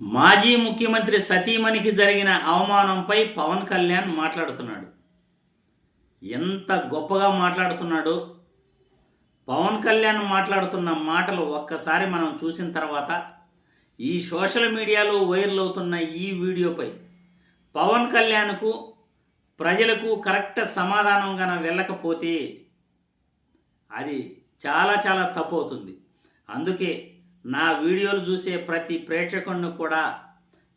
మాజీ ముఖ్యమంత్రి సతీమణికి జరిగిన అవమానంపై పవన్ కళ్యాణ్ మాట్లాడుతున్నాడు. ఎంత గొప్పగా మాట్లాడుతున్నాడు పవన్ కళ్యాణ్ మాట్లాడుతున్న మాటలు ఒక్కసారి మనం చూసిన తర్వాత ఈ సోషల్ మీడియాలో వైరల్ అవుతున్న ఈ వీడియోపై పవన్ కళ్యాణ్కు ప్రజలకు కరెక్ట్ సమాధానం గన వెళ్ళకపోతే అది చాలా చాలా తప్పు అవుతుంది. అందుకే నా వీడియోలు చూసే ప్రతి ప్రేక్షకుడిని కూడా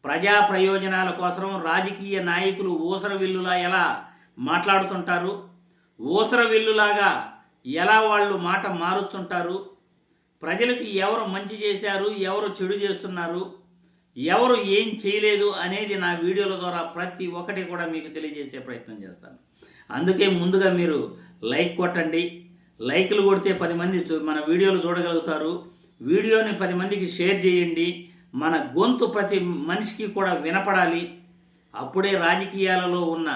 ప్రజా ప్రయోజనాల కోసం రాజకీయ నాయకులు ఊసర విల్లులా ఎలా మాట్లాడుతుంటారు? ఊసర విల్లులాగా ఎలా వాళ్ళు మాట మారుస్తుంటారు? ప్రజలకు ఎవరు మంచి చేశారు? ఎవరు చెడు చేస్తున్నారు? ఎవరు ఏం చేయలేదు అనేది నా వీడియోల ద్వారా ప్రతి ఒక్కటి కూడా మీకు తెలియజేసే ప్రయత్నం చేస్తాను. అందుకే ముందుగా మీరు లైక్ కొట్టండి. లైక్లు కొడితే పది మంది చూ- మన వీడియోలు చూడగలుగుతారు. వీడియోని పది మందికి షేర్ చేయండి. మన గొంతు ప్రతి మనిషికి కూడా వినపడాలి. అప్పుడే రాజకీయాలలో ఉన్న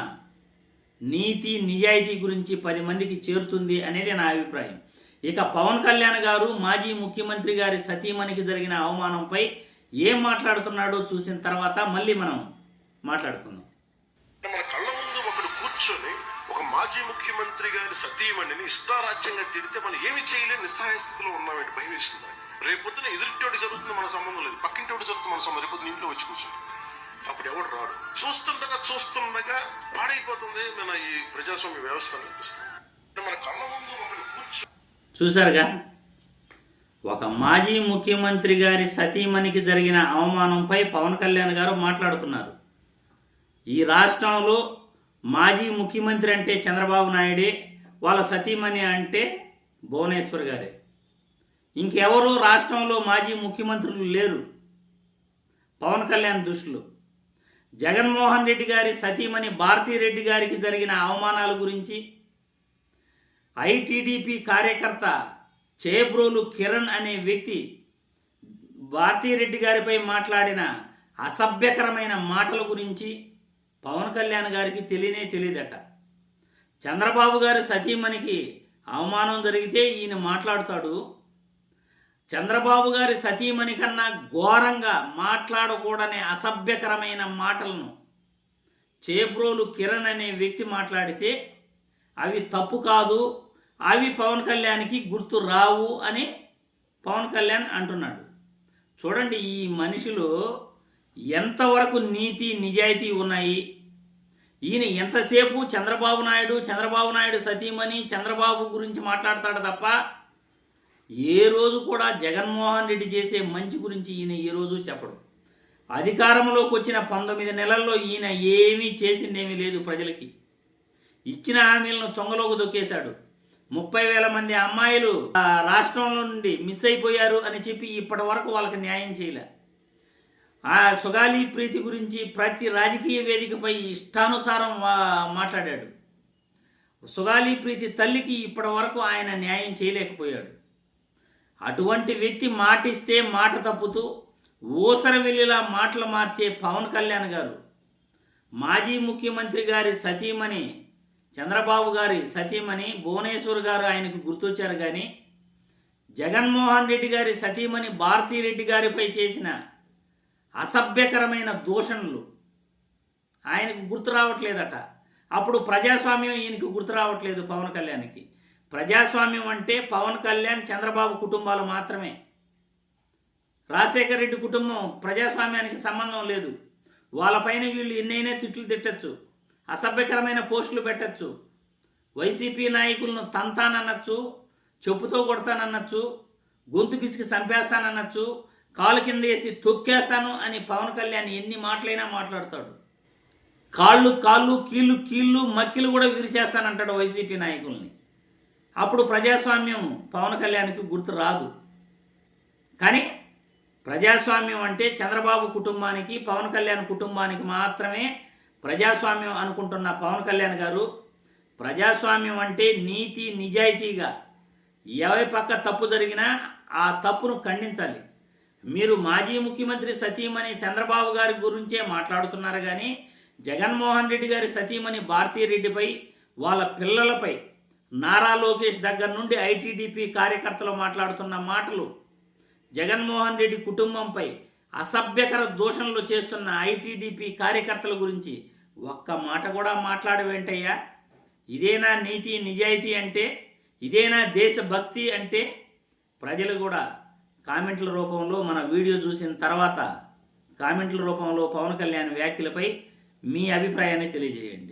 నీతి నిజాయితీ గురించి పది మందికి చేరుతుంది అనేది నా అభిప్రాయం. ఇక పవన్ కళ్యాణ్ గారు మాజీ ముఖ్యమంత్రి గారి సతీమణికి జరిగిన అవమానంపై ఏం మాట్లాడుతున్నాడో చూసిన తర్వాత మళ్ళీ మనం మాట్లాడుకుందాం. మన కళ్ళ ముందు ఒకడు కూర్చొని ఒక మాజీ ముఖ్యమంత్రి గారి సతీమణిని ఇష్టారాజ్యంగా తిడితే మనం ఏమి చేయలేని నిస్సహాయ స్థితిలో ఉన్నామని భయం రేపొద్దున ఎదురింటోడి జరుగుతుంది మన సంబంధం లేదు. పక్కింటోడి జరుగుతుంది మన సంబంధం. రేపొద్దున ఇంట్లో వచ్చి కూర్చోండి. అప్పుడు ఎవడు రాడు. చూస్తుండగా చూస్తుండగా పాడైపోతుంది. మన ఈ ప్రజాస్వామ్య వ్యవస్థ అనిపిస్తుంది. మన కళ్ళ ముందు ఒకటి కూర్చో చూశారుగా? ఒక మాజీ ముఖ్యమంత్రి గారి సతీమణికి జరిగిన అవమానంపై పవన్ కళ్యాణ్ గారు మాట్లాడుతున్నారు. ఈ రాష్ట్రంలో మాజీ ముఖ్యమంత్రి అంటే చంద్రబాబు నాయుడే వాళ్ళ సతీమణి అంటే భువనేశ్వర్ గారే. ఇంకెవరూ రాష్ట్రంలో మాజీ ముఖ్యమంత్రులు లేరు. పవన్ కళ్యాణ్ దృష్టిలో. జగన్మోహన్ రెడ్డి గారి సతీమణి భారతీరెడ్డి గారికి జరిగిన అవమానాల గురించి ఐటీడీపీ కార్యకర్త చేబ్రోలు కిరణ్ అనే వ్యక్తి భారతీరెడ్డి గారిపై మాట్లాడిన అసభ్యకరమైన మాటల గురించి పవన్ కళ్యాణ్ గారికి తెలియనే తెలియదట. చంద్రబాబు గారి సతీమణికి అవమానం జరిగితే ఈయన మాట్లాడుతాడు చంద్రబాబు గారి సతీమణి కన్నా ఘోరంగా మాట్లాడకూడని అసభ్యకరమైన మాటలను చేబ్రోలు కిరణ్ అనే వ్యక్తి మాట్లాడితే అవి తప్పు కాదు అవి పవన్ కళ్యాణ్కి గుర్తు రావు అని పవన్ కళ్యాణ్ అంటున్నాడు. చూడండి ఈ మనిషిలో ఎంతవరకు నీతి నిజాయితీ ఉన్నాయి? ఈయన ఎంతసేపు చంద్రబాబు నాయుడు చంద్రబాబు నాయుడు సతీమణి చంద్రబాబు గురించి మాట్లాడతాడు తప్ప ఏ రోజు కూడా జగన్మోహన్ రెడ్డి చేసే మంచి గురించి ఈయన ఏ రోజు చెప్పడు. అధికారంలోకి వచ్చిన పంతొమ్మిది నెలల్లో ఈయన ఏమీ చేసిందేమీ లేదు ప్రజలకి. ఇచ్చిన హామీలను తొంగలోకి దొక్కేశాడు. ముప్పై వేల మంది అమ్మాయిలు ఆ రాష్ట్రంలో నుండి మిస్ అయిపోయారు అని చెప్పి ఇప్పటి వరకు వాళ్ళకి న్యాయం చేయలే. ఆ సుగాలి ప్రీతి గురించి ప్రతి రాజకీయ వేదికపై ఇష్టానుసారం మాట్లాడాడు. సుగాలి ప్రీతి తల్లికి ఇప్పటి వరకు ఆయన న్యాయం చేయలేకపోయాడు. అటువంటి వ్యక్తి మాటిస్తే మాట తప్పుతూ ఊసరవెల్లిలా మాటలు మార్చే పవన్ కళ్యాణ్ గారు మాజీ ముఖ్యమంత్రి గారి సతీమణి చంద్రబాబు గారి సతీమణి భువనేశ్వర్ గారు ఆయనకు గుర్తొచ్చారు కానీ జగన్మోహన్ రెడ్డి గారి సతీమణి భారతీరెడ్డి గారిపై చేసిన అసభ్యకరమైన దూషణలు ఆయనకు గుర్తు రావట్లేదట. అప్పుడు ప్రజాస్వామ్యం ఈయనకు గుర్తు రావట్లేదు పవన్ కళ్యాణ్కి. ప్రజాస్వామ్యం అంటే పవన్ కళ్యాణ్ చంద్రబాబు కుటుంబాలు మాత్రమే. రాజశేఖర రెడ్డి కుటుంబం ప్రజాస్వామ్యానికి సంబంధం లేదు. వాళ్ళపైన వీళ్ళు ఎన్నైనా తిట్లు తిట్టచ్చు. అసభ్యకరమైన పోస్టులు పెట్టచ్చు. వైసీపీ నాయకులను తంతానన్నచ్చు చెప్పుతో కొడతానన్నచ్చు గొంతు పిసికి చంపేస్తానచ్చు కాలు కింద వేసి తొక్కేస్తాను అని పవన్ కళ్యాణ్ ఎన్ని మాటలైనా మాట్లాడతాడు. కాళ్ళు కాళ్ళు కీళ్ళు కీళ్ళు మక్కిలు కూడా విరిచేస్తానంటాడు వైసీపీ నాయకుల్ని. అప్పుడు ప్రజాస్వామ్యం పవన్ కళ్యాణ్కి గుర్తు రాదు. కానీ ప్రజాస్వామ్యం అంటే చంద్రబాబు కుటుంబానికి పవన్ కళ్యాణ్ కుటుంబానికి మాత్రమే ప్రజాస్వామ్యం అనుకుంటున్న పవన్ కళ్యాణ్ గారు. ప్రజాస్వామ్యం అంటే నీతి నిజాయితీగా ఎవరి పక్క తప్పు జరిగినా ఆ తప్పును ఖండించాలి. మీరు మాజీ ముఖ్యమంత్రి సతీమణి చంద్రబాబు గారి గురించే మాట్లాడుతున్నారు కానీ జగన్మోహన్ రెడ్డి గారి సతీమణి భారతీరెడ్డిపై వాళ్ళ పిల్లలపై నారా లోకేష్ దగ్గర నుండి ఐటీడీపీ కార్యకర్తలు మాట్లాడుతున్న మాటలు జగన్మోహన్ రెడ్డి కుటుంబంపై అసభ్యకర దోషణలు చేస్తున్న ఐటీడీపీ కార్యకర్తల గురించి ఒక్క మాట కూడా మాట్లాడ వెంటయ్యా. ఇదేనా నీతి నిజాయితీ అంటే? ఇదేనా దేశభక్తి అంటే? ప్రజలు కూడా కామెంట్ల రూపంలో మన వీడియో చూసిన తర్వాత కామెంట్ల రూపంలో పవన్ కళ్యాణ్ వ్యాఖ్యలపై మీ అభిప్రాయాన్ని తెలియజేయండి.